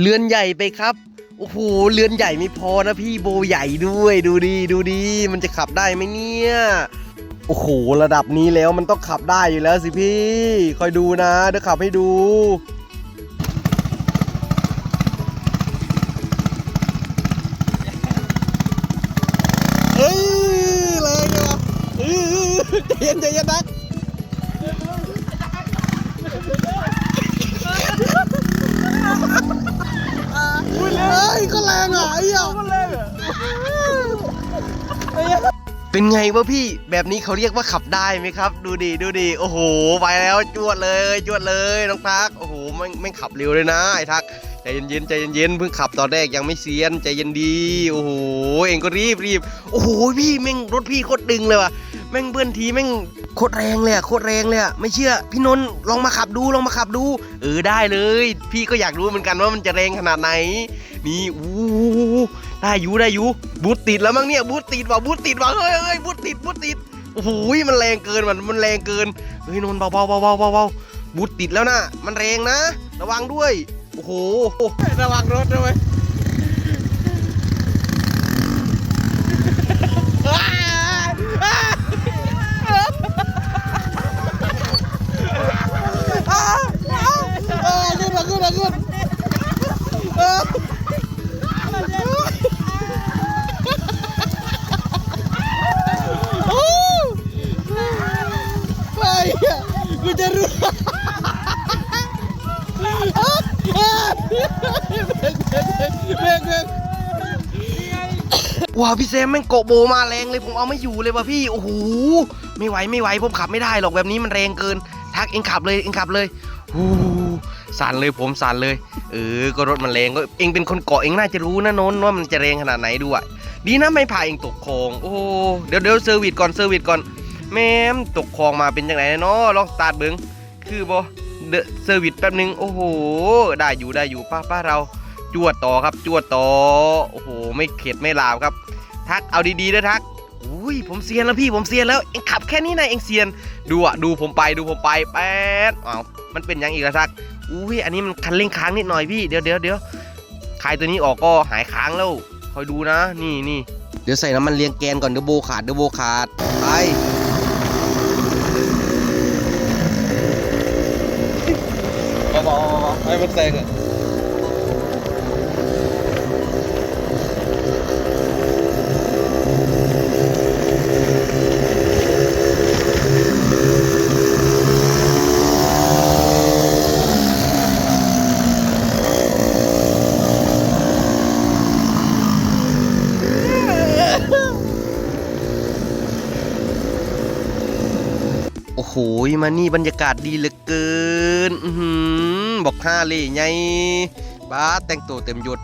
เรือนใหญ่ไปครับ โอ้โห เรือนใหญ่ไม่พอนะพี่โบใหญ่ด้วย ดูดีดูดี มันจะขับได้ไหมเนี่ย โอ้โห ระดับนี้แล้วมันต้องขับได้อยู่แล้วสิพี่ คอยดูนะเดี๋ยวขับให้ดู เอ้ยเลยเนี่ยวะเอ้ยใจเย็นใจเย็นนะ เป็นไงวะพี่แบบนี้เขาเรียกว่าขับได้ไหมครับ ดูดิดูดิโอ้โหไปแล้วจวดเลยจวดเลยน้องทักโอ้โหแม่งแม่งขับเร็วเลยนะไอ้ทักใจเย็นๆใจเย็นๆเพิ่งขับตอนแรกยังไม่เซียนใจเย็นดีโอ้โหเองก็รีบรีบโอ้โหพี่แม่งรถพี่โคตรดึงเลยว่ะแม่งเบิ้ลทีแม่งโคตรแรงเลยอะโคตรแรงเลยอะไม่เชื่อพี่นนท์ลองมาขับดูลองมาขับดู เออได้เลย พี่ก็อยากรู้เหมือนกันว่ามันจะแรงขนาดไหน นี่อู้ ได้อยู่ได้อยู่บูทติดแล้วมั้งเนี่ยบูทติดว่ะบูทติดว่ะเฮ้ยเฮ้ยบูทติดบูทติดโอ้โหมันแรงเกินมันมันแรงเกินเฮ้ยนนเบาเบาเบาเบาเบาเบาบูทติดแล้วนะมันแรงนะ ระวังด้วยโอ้โหระวังรถด้วย ว้าวพี่แซมแม่งโกะโบมาแรงเลยผมเอาไม่อยู่เลยว่ะพี่โอ้โหไม่ไหวไม่ไหวผมขับไม่ได้หรอกแบบนี้มันแรงเกิน ทักเองขับเลยเองขับเลยฮู้สั่นเลยผมสั่นเลยเออก็รถมันแรงก็เองเป็นคนเกาะเองน่าจะรู้นะนนท์ว่ามันจะแรงขนาดไหนดูอะดีนะไม่พาเองตกคลองโอ้เดี๋ยวเดี๋ยวเซอร์วิสก่อนเซอร์วิสก่อนแม่มตกคลองมาเป็นจังไหนเนาะลองสตาร์ทเบิ้งคือบ่ เซอร์วิสแป๊บนึง โอ้โห ได้อยู่ได้อยู่ป้าป้าเราจวดต่อครับจวดต่อ โอ้โห ไม่เข็ดไม่ลาวครับ ทักเอาดีๆนะทักอุ้ยผมเซียนแล้วพี่ผมเซียนแล้วเองขับแค่นี้นะเองเซียน ดูอะดูผมไปดูผมไปแป๊ดอ้าวมันเป็นยังอีกละทักอุ้ยอันนี้มันคันเร่งค้างนิดหน่อยพี่เดี๋ยวเดี๋ยวเดี๋ยวคลายตัวนี้ออกก็หายค้างแล้วคอยดูนะ นี่นี่เดี๋ยวใส่น้ำมันเลียงแกนก่อนเดี๋ยวโบขาดเดี๋ยวโบขาดไป เบาๆให้มันแซงอะ โอ้โห มานี่บรรยากาศดีเหลือเกิน อืบอกห้าเลยไงบ้าแต่งตัวเต็มยศ